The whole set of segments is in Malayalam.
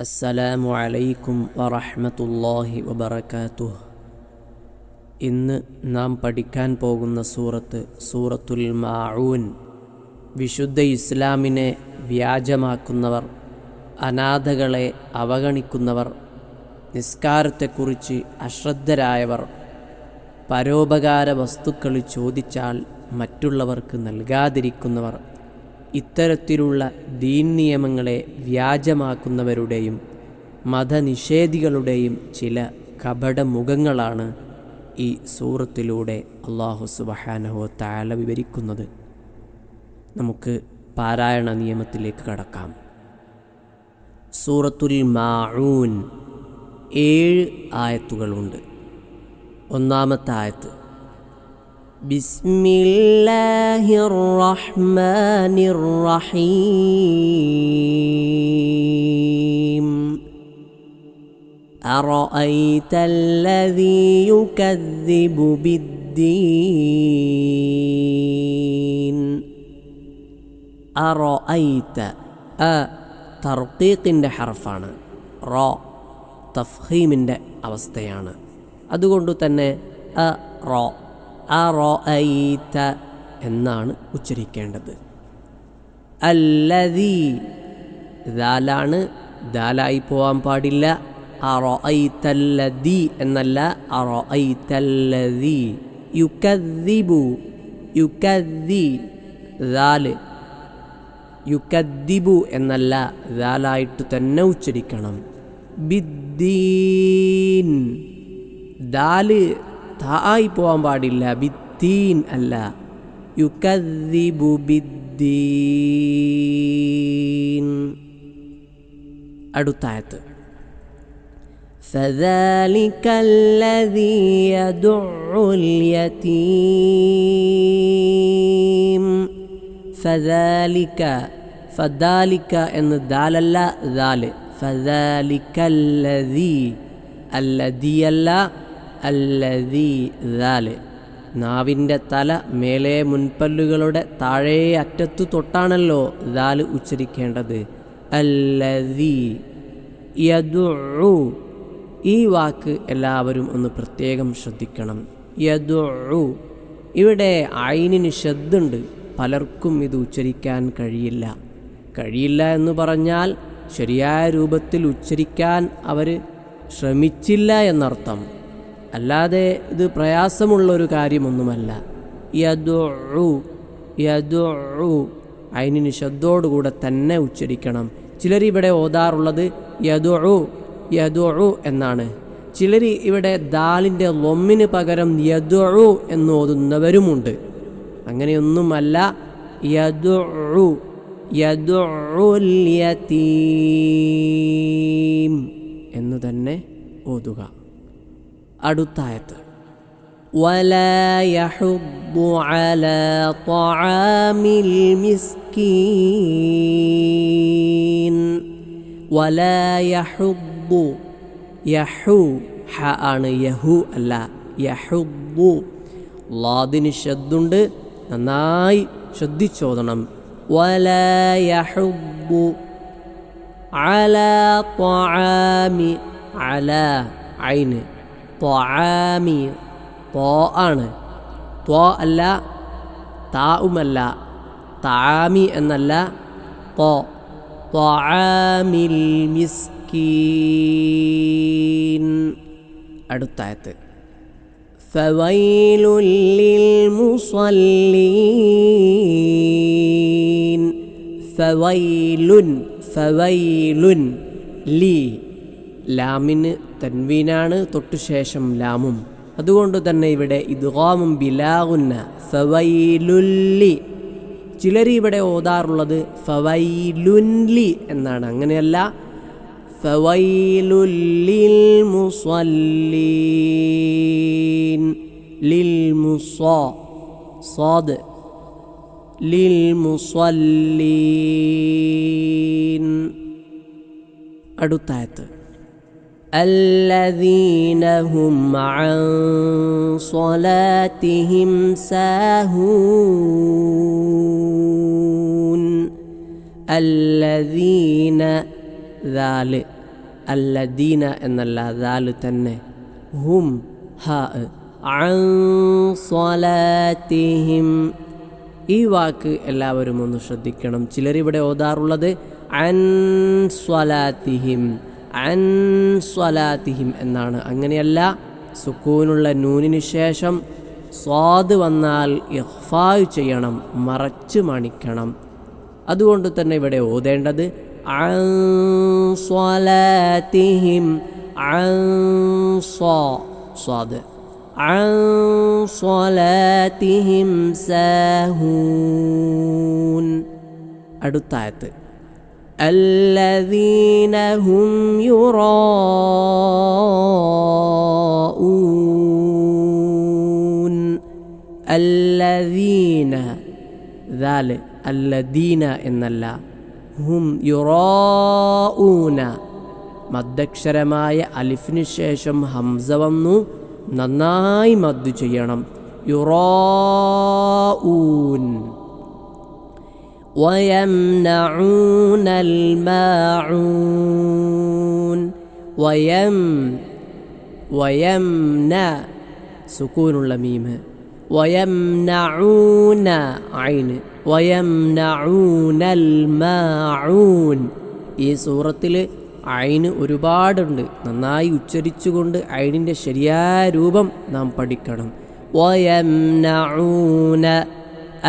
അസ്സലാമു അലൈക്കും വറഹ്മത്തുള്ളാഹി വബറകാതുഹ്. ഇന്ന് നാം പഠിക്കാൻ പോകുന്ന സൂറത്ത് സൂറത്തുൽ മാഊൻ. വിശുദ്ധ ഇസ്ലാമിനെ വ്യാജമാക്കുന്നവർ അനാഥകളെ അവഗണിക്കുന്നവർ നിസ്കാരത്തെക്കുറിച്ച് അശ്രദ്ധരായവർ പരോപകാര വസ്തുക്കൾ ചോദിച്ചാൽ മറ്റുള്ളവർക്ക് നൽകാതിരിക്കുന്നവർ. ഇത്തരത്തിലുള്ള ദീൻ നിയമങ്ങളെ വ്യാജമാക്കുന്നവരുടെയും മതനിഷേധികളുടെയും ചില കപടമുഖങ്ങളാണ് ഈ സൂറത്തിലൂടെ അള്ളാഹു സുബഹാനഹോ താല വിവരിക്കുന്നത്. നമുക്ക് പാരായണ നിയമത്തിലേക്ക് കടക്കാം. സൂറത്തുൽ മാഊൻ ഏഴ് ആയത്തുകളുണ്ട്. ഒന്നാമത്തെ ആയത്ത് بسم الله الرحمن الرحيم أرأيت الذي يكذب بالدين أرأيت أ തർക്കീക്കിൻ്റെ ഹർഫാണ് റോ തഫ്ഹീമിൻ്റെ അവസ്ഥയാണ് അതുകൊണ്ട് തന്നെ അ റോ അ എന്നാണ് ഉച്ചരിക്കേണ്ടത്. അല്ലതി ദാലാണ് ദാലായി പോവാൻ പാടില്ല. അറോ ഐത്തല്ലതി എന്നല്ല അറോ ഐത്തല്ലതി യുക്കദ്ദിബു യുക്കദ്ദി ദാൽ. യുക്കദ്ദിബു എന്നല്ല ദാലായിട്ട് തന്നെ ഉച്ചരിക്കണം. ബിദ്ദീൻ ദാൽ തായി പോവാൻ പാടില്ല ബിദ്ദീൻ അല്ല യുക്കദ്ദിബു ബിദ്ദീൻ അടുത്തായത്ത് فذلك الذي يدع اليتيم فذلك فذلك എന്ന് ദാലല്ല ദാല് فذلك الذي അല്ലദീ ദാൽ. നാവിന്റെ തല മേലെ മുൻപല്ലുകളുടെ താഴേ അറ്റത്തു തൊട്ടാണല്ലോ ദാൽ ഉച്ചരിക്കേണ്ടത്. അല്ലദീ യദുഉ. ഈ വാക്ക് എല്ലാവരും ഒന്ന് പ്രത്യേകം ശ്രദ്ധിക്കണം. യദു ഇവിടെ അയിനിന് ശബ്ദുണ്ട് പലർക്കും ഇത് ഉച്ചരിക്കാൻ കഴിയില്ല. കഴിയില്ല എന്ന് പറഞ്ഞാൽ ശരിയായ രൂപത്തിൽ ഉച്ചരിക്കാൻ അവർ ശ്രമിച്ചില്ല എന്നർത്ഥം. അല്ലാതെ ഇത് പ്രയാസമുള്ളൊരു കാര്യമൊന്നുമല്ല. യദു യദുഉ അയിനിന് ശബ്ദോടുകൂടെ തന്നെ ഉച്ചരിക്കണം. ചിലർ ഇവിടെ ഓതാറുള്ളത് യദു യദു എന്നാണ്. ചിലർ ഇവിടെ ദാലിന്റെ ലൊമ്മിന് പകരം യദു എന്ന് ഓതുന്നവരുമുണ്ട്. അങ്ങനെയൊന്നുമല്ല. യദു യദുഉൽ യതീം എന്ന് തന്നെ ഓതുക. അടുത്തായത്ത് ആണ് യഹു അല്ല യഹുബു ലാദിന് ഷദ്ദുണ്ട് നന്നായി ശ്രദ്ധിച്ചോതണം. വലയഹുബു അല ത്വാമി അല ഐന് ത്വആമി ത്വ ആണ് ത്വ അല്ല താവുമല്ല താമി എന്നല്ല ത്വ ത്വആമിൽ മിസ്കീൻ അടുത്തായത്ത് فويل للمصلين فويل فويل ലി ലാമിന് തൻവീനാണ് തൊട്ടുശേഷം ലാമും. അതുകൊണ്ട് തന്നെ ഇവിടെ ഇദ്ഗാമും ബിലാകുന്ന ഫവൈലുല്ലി. ചിലർ ഇവിടെ ഓതാറുള്ളത് ഫവൈലുല്ലി എന്നാണ്. അങ്ങനെയല്ല ഫവൈലുല്ലിൽ മുസ്വല്ലീൻ. ലിൽ മുസ്വാ സാദ് ലിൽ മുസ്വല്ലീൻ. അടുത്തായത്ത് الذين هم عن صلاتهم ساهون الذين ذال അല്ലദീന എന്നല്ല ദാല് തന്നെ ഹും ഹ അൻ സ്വലാത്തിഹിം ഈ വാക്ക് എല്ലാവരും ഒന്ന് ശ്രദ്ധിക്കണം ചിലരിവിടെ ഓതാറുള്ളത് അൻ സ്വലാത്തിഹിം അൻ സ്വലാത്തിഹിം എന്നാണ്. അങ്ങനെയല്ല സുക്കൂനുള്ള നൂനിന് ശേഷം സ്വാദ് വന്നാൽ ഇഹ്ഫാ ചെയ്യണം മറച്ചു മണിക്കണം. അതുകൊണ്ട് തന്നെ ഇവിടെ ഓതേണ്ടത് സ്വലാത്തിഹിം സ്വാദ്. സ്വലാത്തിഹിം സഹൂൻ. അടുത്തായത്ത്. الذين هم يراءون الذين ذال الذين എന്നല്ല ഹും യുറാഊന മദ്ദക്ഷരമായ അലിഫിന് ശേഷം ഹംസ വന്നു നന്നായി മദ്ദു ചെയ്യണം യുറാഊൻ ويمنعون الماعون ويم ويمنع سكون اللميم ويمنعون عين ويمنعون الماعون ഈ സൂറത്തിൽ അയിന് ഒരുപാടുണ്ട് നന്നായി ഉച്ചരിച്ചുകൊണ്ട് അയിനിൻ്റെ ശരിയായ രൂപം നാം പഠിക്കണം വയംനഊന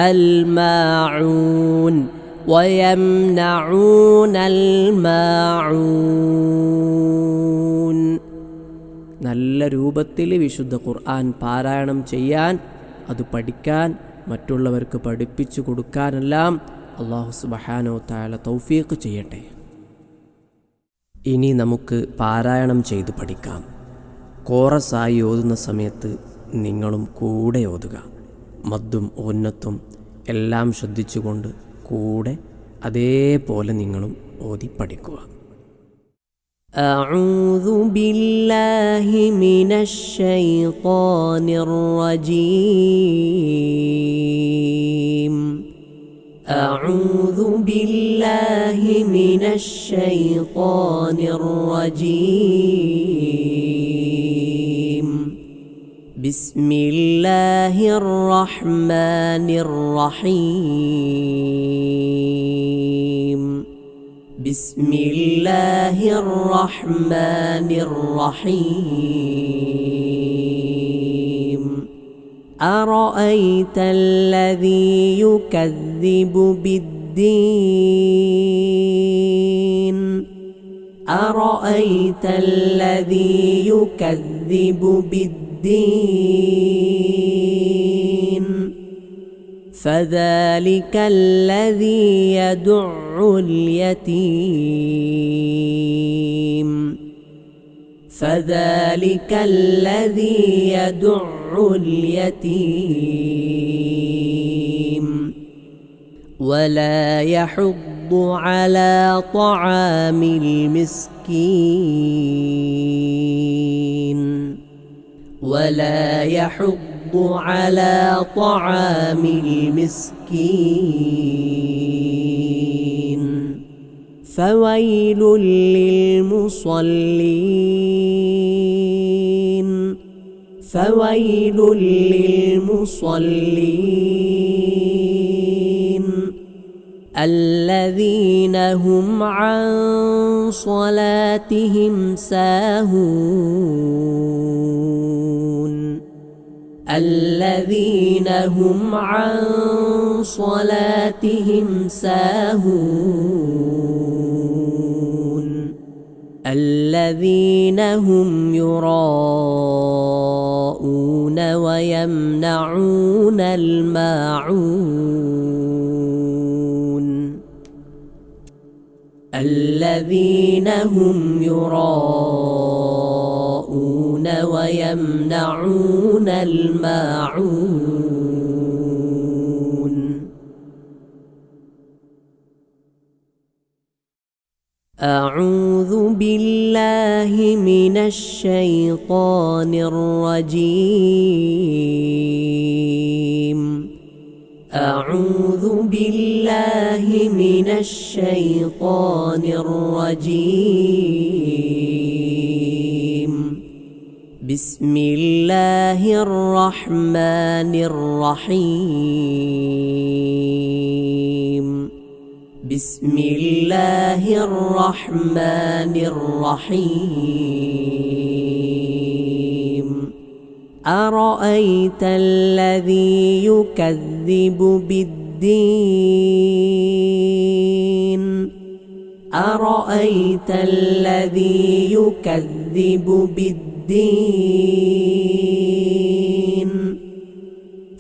الماعون ويمنعون الماعون നല്ല രൂപത്തിൽ വിശുദ്ധ ഖുർആൻ പാരായണം ചെയ്യാൻ അത് പഠിക്കാൻ മറ്റുള്ളവർക്ക് പഠിപ്പിച്ചു കൊടുക്കാനെല്ലാം അള്ളാഹു സുബഹാനോ താല തൗഫീഖ് ചെയ്യട്ടെ ഇനി നമുക്ക് പാരായണം ചെയ്ത് പഠിക്കാം കോറസായി ഓതുന്ന സമയത്ത് നിങ്ങളും കൂടെ ഓതുക മദ്ദും ഓന്നത്തും എല്ലാം ശ്രദ്ധിച്ചുകൊണ്ട് കൂടെ അതേപോലെ നിങ്ങളും ഓതി പഠിക്കുക أعوذ بالله من الشيطان الرجيم أعوذ بالله من الشيطان الرجيم بسم الله الرحمن الرحيم. بسم الله الرحمن الرحيم. أرأيت الذي يكذب بالدين؟ أرأيت الذي يكذب بالدين؟ فذلك الذي يدع اليتيم. فذلك الذي يدع اليتيم. ولا يحض على طعام المسكين. ولا يحض على طعام المسكين. فويل للمصلين. فويل للمصلين. الذين هم عن صلاتهم ساهون. الذين هم عن صلاتهم ساهون. الذين هم يراءون ويمنعون الماعون. الذين هم يراءون ويمنعون الماعون. أعوذ بالله من الشيطان الرجيم. أعوذ بالله من الشيطان الرجيم. بسم الله الرحمن الرحيم. بسم الله الرحمن الرحيم. أرأيت الذي يكذب بالدين؟ أرأيت الذي يكذب بالدين؟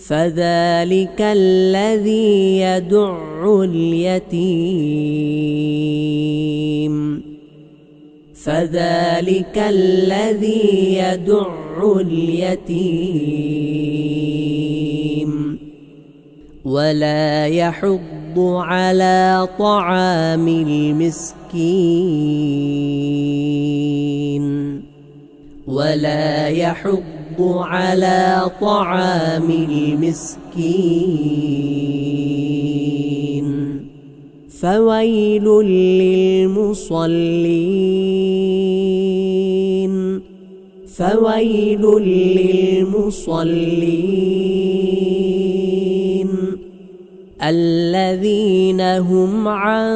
فذلك الذي يدع اليتيم. فذلك الذي يدع اليتيم. ولا يحض على طعام المسكين. ولا يحض على طعام المسكين. فويل للمصلين. فويل للمصلين. الذين هم عن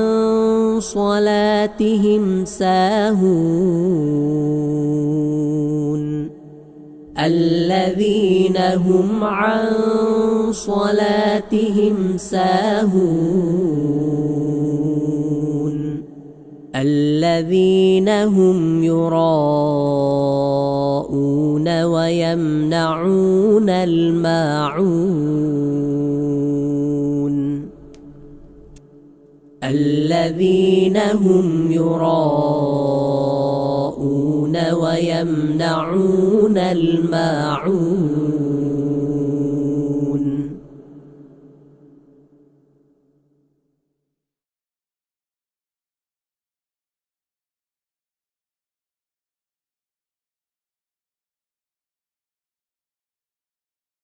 صلاتهم ساهون. الذين هم عن صلاتهم ساهون الذين هم يراءون ويمنعون الماعون الذين هم يراءون ويمنعون الماعون